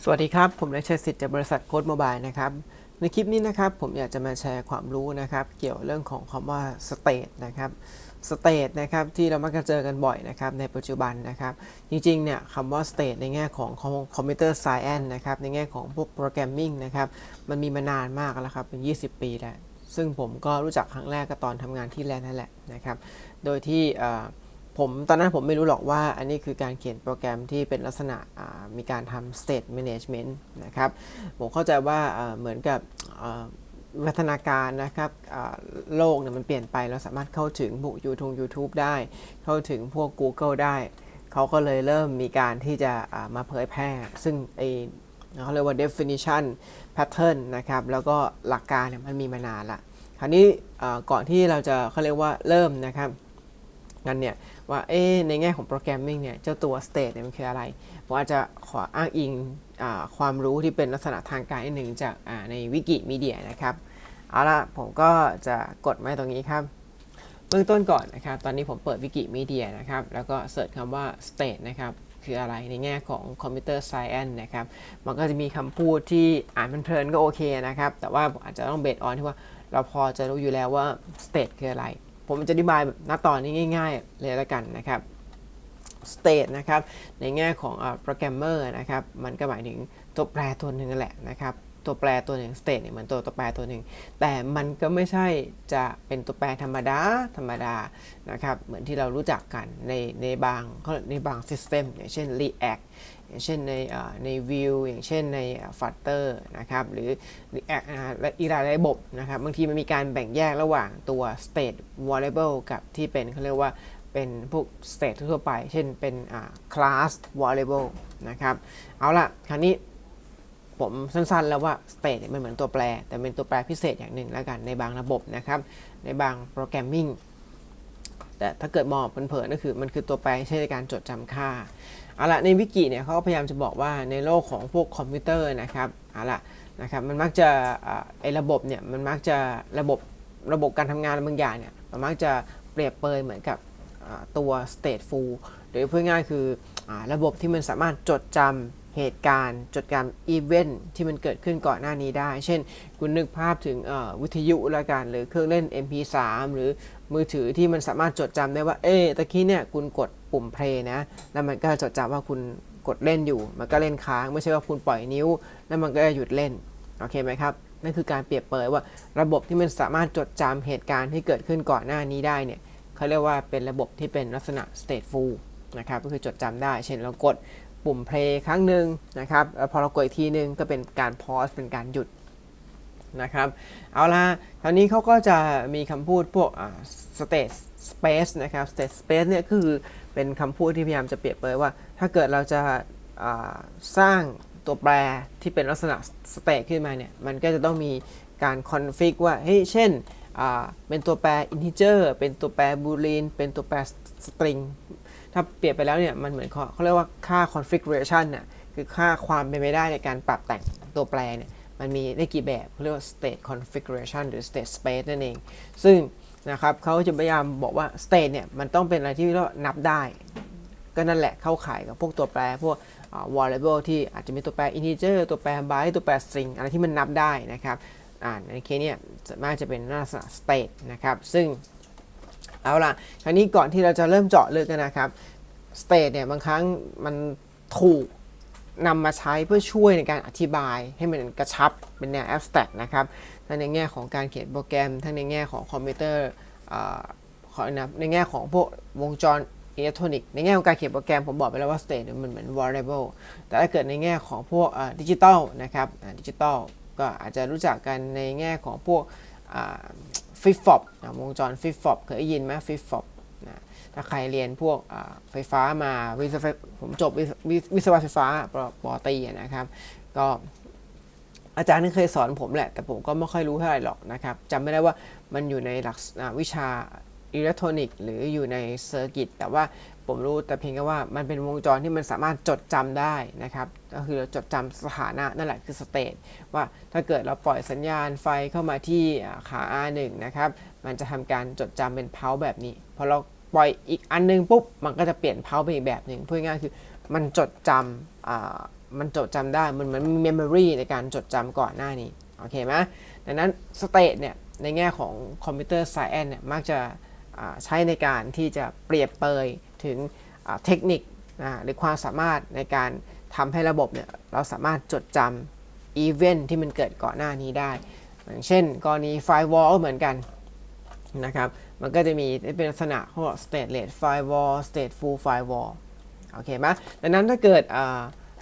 สวัสดีครับ ผมนายชัยสิทธิ์จากบริษัทโค้ดโมบายนะครับ ในคลิปนี้นะครับ ผมอยากจะมาแชร์ความรู้นะครับ เกี่ยวเรื่องของคำว่า state นะครับ state นะครับที่เรามักจะเจอกันบ่อยนะครับในปัจจุบันนะครับ จริงๆเนี่ยคำว่า state ในแง่ของคอมพิวเตอร์ไซเอนนะครับในแง่ของพวกโปรแกรมมิ่งนะครับมันมีมานานมากแล้วครับเป็น 20 ปีแล้วซึ่งผมก็รู้จักครั้งแรกก็ตอนทำงานที่แลนด์นั่นแหละนะครับโดยที่ ผมตอนนั้นผมไม่รู้หรอกว่าอันนี้คือการเขียนโปรแกรมที่เป็นลักษณะมีการทำ state management นะครับ ผมเข้าใจว่าเหมือนกับวัฒนาการนะครับโลกเนี่ยมันเปลี่ยนไปเราสามารถเข้าถึงพวก YouTube YouTube ได้ เข้าถึงพวก Google ได้ เขาก็เลยเริ่มมีการที่จะมาเผยแพร่ ซึ่งไอเขาเรียกว่า definition pattern นะครับ แล้วก็หลักการเนี่ยมันมีมานานละคราวนี้ก่อนที่เราจะเขาเรียกว่าเริ่มนะครับ กันเนี่ยว่าเอ๊ในแง่ของโปรแกรมมิ่งเนี่ยเจ้าตัว state เนี่ยมันคืออะไรผมอาจจะขออ้างอิงอความรู้ที่เป็นลักษณะทางการนิดหนึ่งจากาในวิกิมีเดียนะครับเอาละผมก็จะกดมาตรงนี้ครับเบื้องต้นก่อนนะครับ ตอนนี้ผมเปิดวิกิมีเดียนะครับ แล้วก็เสิร์ชคำว่า state นะครับคืออะไรในแง่ของคอมพิวเตอร์ไซเอนนะครับ มันก็จะมีคำพูดที่อ่านเพลินๆก็โอเคนะครับ แต่ว่าอาจจะต้องเบสออนที่ว่าเราพอจะรู้อยู่แล้วว่า state คืออะไร ผมจะอธิบายแบบณตอนนี้ง่าย ๆ เลยละกันนะครับ state นะครับ ในแง่ของโปรแกรมเมอร์นะครับ มันก็หมายถึงตัวแปรตัวหนึ่งนั่นแหละนะครับ ตัวแปรตัวหนึ่ง state เนี่ยเหมือนตัวตัวแปรตัวหนึ่ง แต่มันก็ไม่ใช่จะเป็นตัวแปรธรรมดา ธรรมดานะครับ เหมือนที่เรารู้จักกันในในบางในบาง system อย่างเช่น React อย่างเช่นในใน Vue อย่างเช่นใน Flutter นะครับหรือ React อ่าและอีกหลายระบบนะครับ บางทีมันมีการแบ่งแยกระหว่างตัว state variable กับที่เป็นเขาเรียกว่าเป็นพวก state ทั่วไป เช่นเป็น class variable นะครับ เอาละคราวนี้ ผมสั้นๆแล้วว่า state มันเหมือนตัวแปร แต่เป็นตัวแปรพิเศษอย่างหนึ่งแล้วกันในบางระบบนะครับ ในบางโปรแกรมมิ่งแต่ถ้าเกิดมองเผินๆก็คือมันคือตัวแปรใช้ในการจดจำค่าเอาละในวิกิเนี่ยเขาก็พยายามจะบอกว่าในโลกของพวกคอมพิวเตอร์นะครับเอาละนะครับมันมักจะไอ้ระบบเนี่ยมันมักจะระบบระบบการทำงานบางอย่างเนี่ยมันมักจะเปรียบเปรยเหมือนกับตัว stateful หรือพูดง่ายๆคืออระบบที่มันสามารถจดจำ เหตุการณ์จดจำอีเวนท์ที่มันเกิดขึ้นก่อนหน้านี้ได้ เช่น คุณนึกภาพถึงวิทยุละกันหรือเครื่องเล่น MP3 หรือมือถือที่มันสามารถจดจำได้ว่า เอ๊ตะกี้เนี่ยคุณกดปุ่มเพลย์นะ แล้วมันก็จดจำว่าคุณกดเล่นอยู่ มันก็เล่นค้าง ไม่ใช่ว่าคุณปล่อยนิ้ว แล้วมันก็จะหยุดเล่น โอเคไหมครับนั่นคือการเปรียบเปรยว่าระบบที่มันสามารถจดจำเหตุการณ์ที่เกิดขึ้นก่อนหน้านี้ได้เนี่ยเขาเรียกว่าเป็นระบบที่เป็นลักษณะ stateful นะครับก็คือจดจำได้ เช่นเรากด ปุ่มเพลย์ครั้งหนึ่งนะครับพอเรากดอีกทีนึงก็เป็นการ pause เป็นการหยุดนะครับเอาละคราวนี้เขาก็จะมีคำพูดพวก state space นะครับ state space เนี่ยคือเป็นคำพูดที่พยายามจะเปรียบเปรยว่า ถ้าเกิดเราจะสร้างตัวแปรที่เป็นลักษณะ state ขึ้นมาเนี่ย มันก็จะต้องมีการ config ว่าเฮ้ยเช่นเป็นตัวแปร integer เป็นตัวแปร boolean เป็นตัวแปร string ถ้าเปรียบไปแล้วเนี่ยมันเหมือนเขาเขาเรียกว่าค่า configuration น่ะคือค่าความเป็นไปได้ในการปรับแต่งตัวแปรเนี่ยมันมีได้กี่แบบเขาเรียกว่า state configuration หรือ state space นั่นเอง ซึ่งนะครับเขาจะพยายามบอกว่า state เนี่ยมันต้องเป็นอะไรที่เรียกว่านับได้ ก็นั่นแหละเข้าข่ายกับพวกตัวแปรพวก variable ที่อาจจะมีตัวแปร integer ตัวแปร byte ตัวแปร string อะไรที่มันนับได้นะครับอ่าในเคสเนี่ยส่วนมากจะเป็นลักษณะ state นะครับซึ่ง เอาล่ะคราวนี้ก่อนที่เราจะเริ่มเจาะลึกกันนะครับ state เนี่ยบางครั้งมันถูกนำมาใช้เพื่อช่วยในการอธิบายให้มันกระชับเป็นแนว abstract นะครับทั้งในแง่ของการเขียนโปรแกรม ทั้งในแง่ของคอมพิวเตอร์ขอนะในแง่ของพวกวงจรอิเล็กทรอนิกส์ในแง่ของการเขียนโปรแกรมผมบอกไปแล้วว่า state เนี่ยมันเหมือน variable แต่ถ้าเกิดในแง่ของพวกดิจิตอลนะครับดิจิตอลก็อาจจะรู้จักกันในแง่ของพวก ฟิฟฟอบวงจรฟิฟฟอบเคยได้ยินไหมฟิฟฟอบนะถ้าใครเรียนพวกไฟฟ้ามาวิศวะผมจบวิศวะไฟฟ้าปปอตรีอนะครับ ก็อาจารย์นี่เคยสอนผมแหละ แต่ผมก็ไม่ค่อยรู้เท่าไหร่หรอกนะครับจำไม่ได้ว่ามันอยู่ในหลักวิชาอิเล็กทรอนิกส์หรืออยู่ในเซอร์กิตแต่ว่า ผมรู้แต่เพียงแค่ว่ามันเป็นวงจรที่มันสามารถจดจำได้นะครับ ก็คือจดจำสถานะนั่นแหละคือสเตทว่าถ้าเกิดเราปล่อยสัญญาณไฟเข้ามาที่อ่าขา R1 นะครับ มันจะทำการจดจำเป็นเพาแบบนี้พอเราปล่อยอีกอันนึงปุ๊บมันก็จะเปลี่ยนเพาไปอีกแบบหนึ่งพูดง่ายๆคือมันจดจำมันจดจำได้มันเหมือนมี memory ในการจดจำก่อนหน้านี้โอเคไหมดังนั้น state เนี่ยในแง่ของคอมพิวเตอร์ไซเอนเนี่ยมักจะ ใช้ในการที่จะเปรียบเปยถึงเทคนิคหรือความสามารถในการทำให้ระบบเนี่ยเราสามารถจดจำอีเวนท์ที่มันเกิดก่อนหน้านี้ได้ อย่างเช่น กรณี firewall เหมือนกันนะครับ มันก็จะมีเป็นลักษณะเขอก stateless firewall stateful firewall โอเคไหมดังนั้นถ้าเกิดอ่า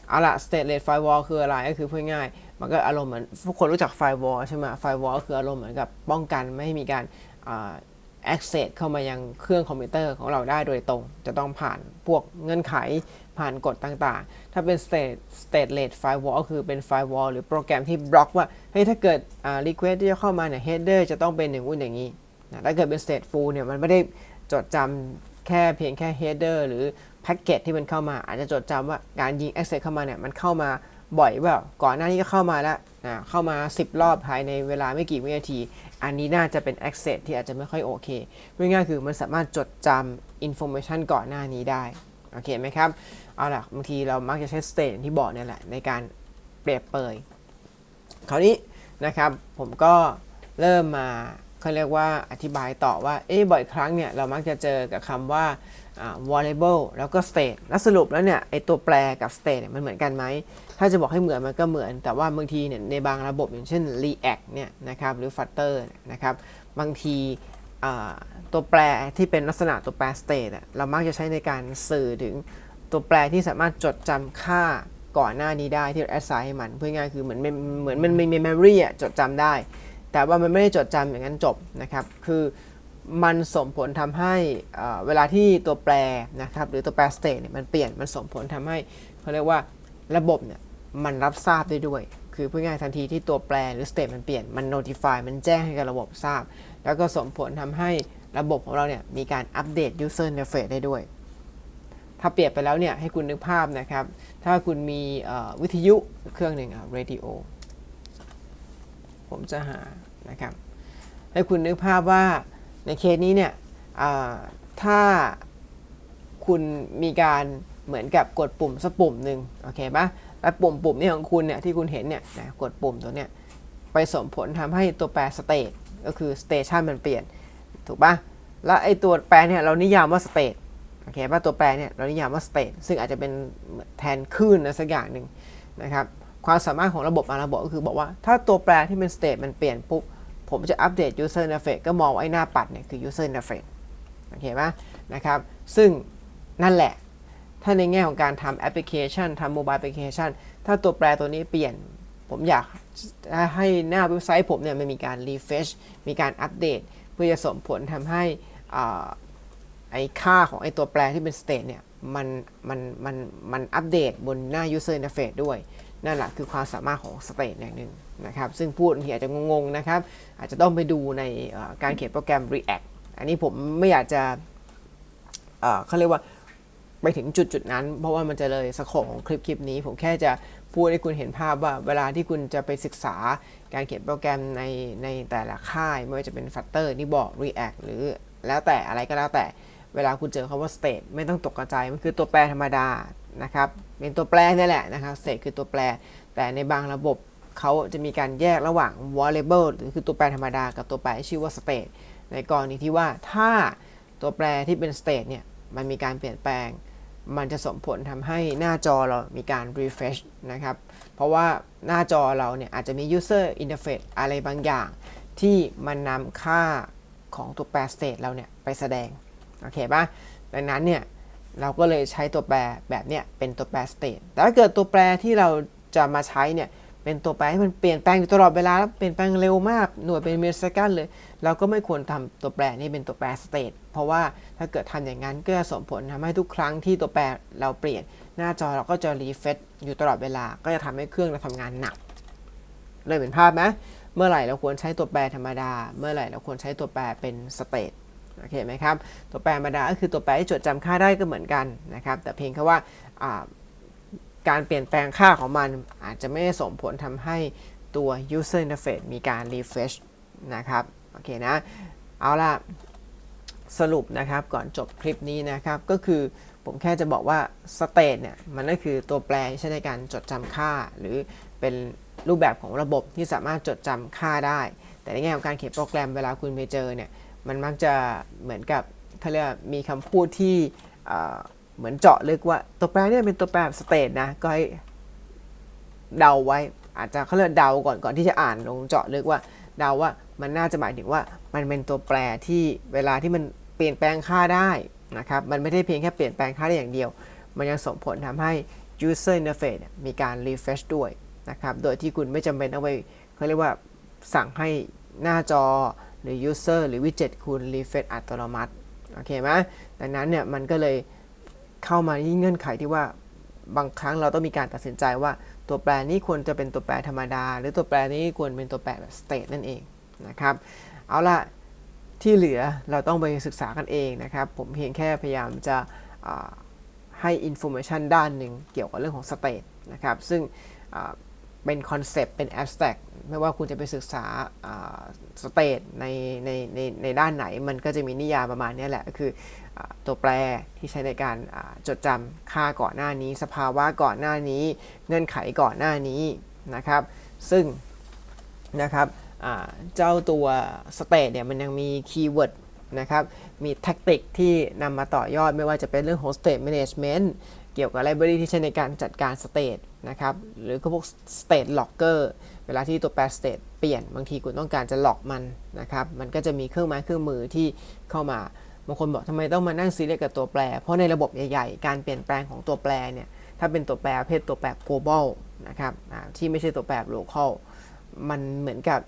เอาละ stateless firewall คืออะไรก็คือพูดง่าย มันก็อารมณ์เหมือนทุกคนรู้จัก firewall ใช่ไหม firewall ก็คืออารมณ์เหมือนกับป้องกันไม่ให้มีการอ่า access เข้ามายังเครื่องคอมพิวเตอร์ของเราได้โดยตรง จะต้องผ่านพวกเงื่อนไขผ่านกฎต่างๆ ถ้าเป็น state stateless firewall ก็คือเป็น firewall หรือโปรแกรมที่บล็อกว่า เฮ้ย ถ้าเกิดอ่า request ที่จะเข้ามาเนี่ย header จะต้องเป็นอย่างนู้นอย่างนี้นะถ้าเกิดเป็น stateful เนี่ย มันไม่ได้จดจำแค่เพียงแค่ header หรือแพ็กเกจที่มันเข้ามา อาจจะจดจำว่าการยิง access เข้ามาเนี่ย มันเข้ามา บ่อยว่าก่อนหน้านี้ก็เข้ามาแล้วนะเข้ามา 10 รอบภายในเวลาไม่กี่วินาที อันนี้น่าจะเป็น access ที่อาจจะไม่ค่อยโอเคพูดง่ายๆคือมันสามารถจดจำ information ก่อนหน้านี้ได้ โอเคไหมครับ เอาล่ะ บางทีเรามักจะใช้ state ที่บอกนี่แหละ ในการเปรียบเปยคราวนี้นะครับผมก็เริ่มมา เขาเรียกว่าอธิบายต่อว่าเอ๊บ่อยครั้งเนี่ยเรามักจะเจอกับคำว่า variable แล้วก็ state แล้วสรุปแล้วเนี่ยไอตัวแปรกับ state มันเหมือนกันไหม ถ้าจะบอกให้เหมือนมันก็เหมือน แต่ว่าบางทีเนี่ยในบางระบบอย่างเช่น react เนี่ยนะครับหรือ flutter นะครับบางทีตัวแปรที่เป็นลักษณะตัวแปร state เรามักจะใช้ในการสื่อถึงตัวแปรที่สามารถจดจำค่าก่อนหน้านี้ได้ที่เรา assign ให้มันเพื่อง่ายคือเหมือนมันเหมือนมันมี memory อะจดจำได้ แต่ว่ามันไม่ได้จดจำอย่างนั้นจบนะครับ คือมันส่งผลทำให้เอ่อเวลาที่ตัวแปรนะครับหรือตัวแปร state เนี่ยมันเปลี่ยนมันส่งผลทำให้เขาเรียกว่าระบบเนี่ยมันรับทราบได้ด้วย คือพูดง่ายทันทีที่ตัวแปรหรือ state มันเปลี่ยนมัน notify มันแจ้งให้กับระบบทราบ แล้วก็ส่งผลทำให้ระบบของเราเนี่ยมีการอัปเดต user interface ได้ด้วย ถ้าเปรียบไปแล้วเนี่ยให้คุณนึกภาพนะครับ ถ้าคุณมีวิทยุเครื่องหนึ่งอะ radio ผมจะหานะครับให้คุณนึกภาพว่าในเคสนี้เนี่ยถ้าคุณมีการเหมือนกับกดปุ่มสักปุ่มหนึ่งโอเคปะแล้วปุ่มปุ่มนี้ของคุณเนี่ยที่คุณเห็นเนี่ยนะกดปุ่มตัวเนี้ยไปส่งผลทำให้ตัวแปร state ก็คือ station มันเปลี่ยนถูกปะแล้วไอตัวแปรเนี่ยเรานิยามว่า state โอเคป่ะตัวแปรเนี่ยเรานิยามว่า state ซึ่งอาจจะเป็นแทนคลื่นนะสักอย่างหนึ่งนะครับ ความสามารถของระบบบาระบบก็คือบอกว่าถ้าตัวแปรที่เป็น state มันเปลี่ยนปุ๊บ ผมจะอัปเดต user interface ก็มองไอ้หน้าปัดเนี่ยคือ user interface โอเคไหมนะครับ ซึ่งนั่นแหละ ถ้าในแง่ของการทำแอปพลิเคชันทำโมบายแอปพลิเคชัน ถ้าตัวแปรตัวนี้เปลี่ยน ผมอยากให้หน้าเว็บไซต์ผมเนี่ยมันมีการ refresh มีการอัปเดต เพื่อจะส่งผลทำให้อ่าไอ้ค่าของไอ้ตัวแปรที่เป็น state เนี่ยมันมันมันมันอัปเดตบนหน้า user interface ด้วย นั่นแหละคือความสามารถของ state อย่างหนึ่งนะครับ ซึ่งพูดบางทีอาจจะงงๆนะครับ อาจจะต้องไปดูในการเขียนโปรแกรม React อันนี้ผมไม่อยากจะเขาเรียกว่าไปถึงจุดจุดๆนั้น เพราะว่ามันจะเลยสโคปของคลิปคลิปนี้ ผมแค่จะพูดให้คุณเห็นภาพว่า เวลาที่คุณจะไปศึกษาการเขียนโปรแกรมในในแต่ละค่าย ไม่ว่าจะเป็น Flutter ที่บอก React หรือแล้วแต่อะไรก็แล้วแต่เวลาคุณเจอคำว่า state ไม่ต้องตกใจมันคือตัวแปรธรรมดา นะครับเป็นตัวแปรนี่แหละนะครับ state คือตัวแปร แต่ในบางระบบเขาจะมีการแยกระหว่าง variable หรือคือตัวแปรธรรมดากับตัวแปรที่ชื่อว่า state ในกรณีที่ว่าถ้าตัวแปรที่เป็น state เนี่ยมันมีการเปลี่ยนแปลง มันจะส่งผลทำให้หน้าจอเรามีการ refresh นะครับ เพราะว่าหน้าจอเราเนี่ยอาจจะมี user interface อะไรบางอย่าง ที่มันนำค่าของตัวแปร state เราเนี่ยไปแสดง โอเคปะดังนั้นเนี่ย เราก็เลยใช้ตัวแปรแบบเนี้ยเป็นตัวแปร state แต่ถ้าเกิดตัวแปรที่เราจะมาใช้เนี่ยเป็นตัวแปรที่มันเปลี่ยนแปลงอยู่ตลอดเวลาแล้วเปลี่ยนแปลงเร็วมากหน่วยเป็นมิลลิเซคันเลย เราก็ไม่ควรทำตัวแปรนี้เป็นตัวแปร state เพราะว่าถ้าเกิดทำอย่างนั้นก็จะส่งผลทำให้ทุกครั้งที่ตัวแปรเราเปลี่ยนหน้าจอเราก็จะ refresh อยู่ตลอดเวลา ก็จะทำให้เครื่องเราทำงานหนักเลยเห็นภาพไหมเมื่อไหร่เราควรใช้ตัวแปรธรรมดา เมื่อไหร่เราควรใช้ตัวแปรเป็น state โอเคไหมครับ ตัวแปรธรรมดาก็คือตัวแปรที่จดจำค่าได้ก็เหมือนกันนะครับ แต่เพียงแค่ว่าการเปลี่ยนแปลงค่าของมันอาจจะไม่ส่งผลทำให้ตัว user interface มีการ refresh นะครับ โอเคนะ เอาล่ะ สรุปนะครับก่อนจบคลิปนี้นะครับ ก็คือผมแค่จะบอกว่า state เนี่ย มันก็คือตัวแปรที่ใช้ในการจดจำค่า หรือเป็นรูปแบบของระบบที่สามารถจดจำค่าได้ แต่ในแง่ของการเขียนโปรแกรมเวลาคุณไปเจอเนี่ย มันมักจะเหมือนกับเขาเรียกว่ามีคำพูดที่เหมือนเจาะลึกว่าตัวแปรเนี่ยเป็นตัวแปรแบบ state นะ ก็ให้เดาไว้อาจจะเขาเรียกเดาก่อนก่อนที่จะอ่านลงเจาะลึกว่าเดาว่ามันน่าจะหมายถึงว่ามันเป็นตัวแปรที่เวลาที่มันเปลี่ยนแปลงค่าได้นะครับมันไม่ได้เพียงแค่เปลี่ยนแปลงค่าได้อย่างเดียว มันยังส่งผลทำให้ user interface มีการ refresh ด้วยนะครับโดยที่คุณไม่จำเป็นต้องไปเขาเรียกว่าสั่งให้หน้าจอ หรือ user หรือ widget คุณ refresh อัตโนมัติ โอเคไหมดังนั้นเนี่ยมันก็เลยเข้ามาที่เงื่อนไขที่ว่าบางครั้งเราต้องมีการตัดสินใจว่าตัวแปรนี้ควรจะเป็นตัวแปรธรรมดา หรือตัวแปรนี้ควรเป็นตัวแปรแบบ state นั่นเองนะครับ เอาละที่เหลือเราต้องไปศึกษากันเองนะครับ ผมเพียงแค่พยายามจะให้ information ด้านหนึ่งเกี่ยวกับเรื่องของ state นะครับ ซึ่ง เป็นคอนเซปต์เป็น abstract ไม่ว่าคุณจะไปศึกษาสเตทในในในในด้านไหน มันก็จะมีนิยามประมาณนี้แหละ ก็คืออตัวแปรที่ใช้ในการจดจำค่าก่อนหน้านี้ สภาวะก่อนหน้านี้ เงื่อนไขก่อนหน้านี้นะครับ ซึ่งนะครับเจ้าตัวสเตทเนี่ยมันยังมีคีย์เวิร์ดนะครับ มีแท็กติกที่นำมาต่อยอดไม่ว่าจะเป็นเรื่องของ state management เกี่ยวกับ library ที่ใช้ในการจัดการ state นะครับ หรือก็พวก state logger เวลาที่ตัวแปร state เปลี่ยน บางทีคุณต้องการจะล็อกมันนะครับ มันก็จะมีเครื่องไม้เครื่องมือที่เข้ามา บางคนบอกทำไมต้องมานั่งซีเรียสกับตัวแปร เพราะในระบบใหญ่ๆ การเปลี่ยนแปลงของตัวแปรเนี่ย ถ้าเป็นตัวแปรประเภทตัวแปร global นะครับที่ไม่ใช่ตัวแปร local มันเหมือนกับ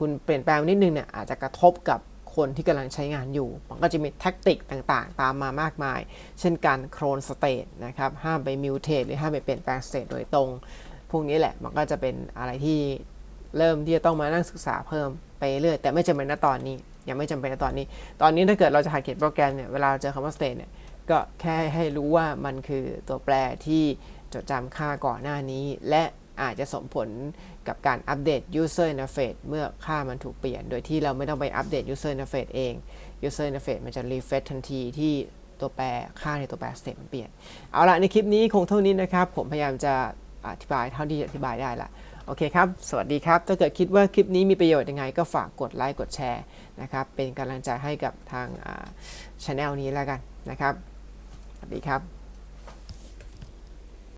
คุณเปลี่ยนแปลงนิดนึงเนี่ยอาจจะกระทบกับ คนที่กำลังใช้งานอยู่ มันก็จะมีแท็กติกต่างๆ ตามมามากมาย เช่นการโครนสเตทนะครับห้ามไปมิวเทสหรือห้ามไปเปลี่ยนแปลงสเตทโดยตรง พวกนี้แหละมันก็จะเป็นอะไรที่เริ่มที่จะต้องมานั่งศึกษาเพิ่มไปเรื่อยแต่ไม่จำเป็นนตอนนี้ยังไม่จำเป็นนตอนนี้ ตอนนี้ถ้าเกิดเราจะหัดเขียนโปรแกรมเนี่ยเวลาเจอคำว่า state เนี่ยก็แค่ให้รู้ว่ามันคือตัวแปรที่จดจำค่าก่อนหน้านี้ และ อาจจะส่งผลกับการอัปเดต user interface เมื่อค่ามันถูกเปลี่ยน โดยที่เราไม่ต้องไปอัปเดต user interface เอง user interface มันจะ refresh ทันทีที่ตัวแปรค่าในตัวแปร state มันเปลี่ยน เอาละในคลิปนี้คงเท่านี้นะครับ ผมพยายามจะอธิบายเท่าที่จะอธิบายได้ละโอเคครับ สวัสดีครับ ถ้าเกิดคิดว่าคลิปนี้มีประโยชน์ยังไงก็ฝากกดไลค์ กดแชร์นะครับ เป็นกำลังใจให้กับทางช anel นี้แล้วกันนะครับ สวัสดีครับ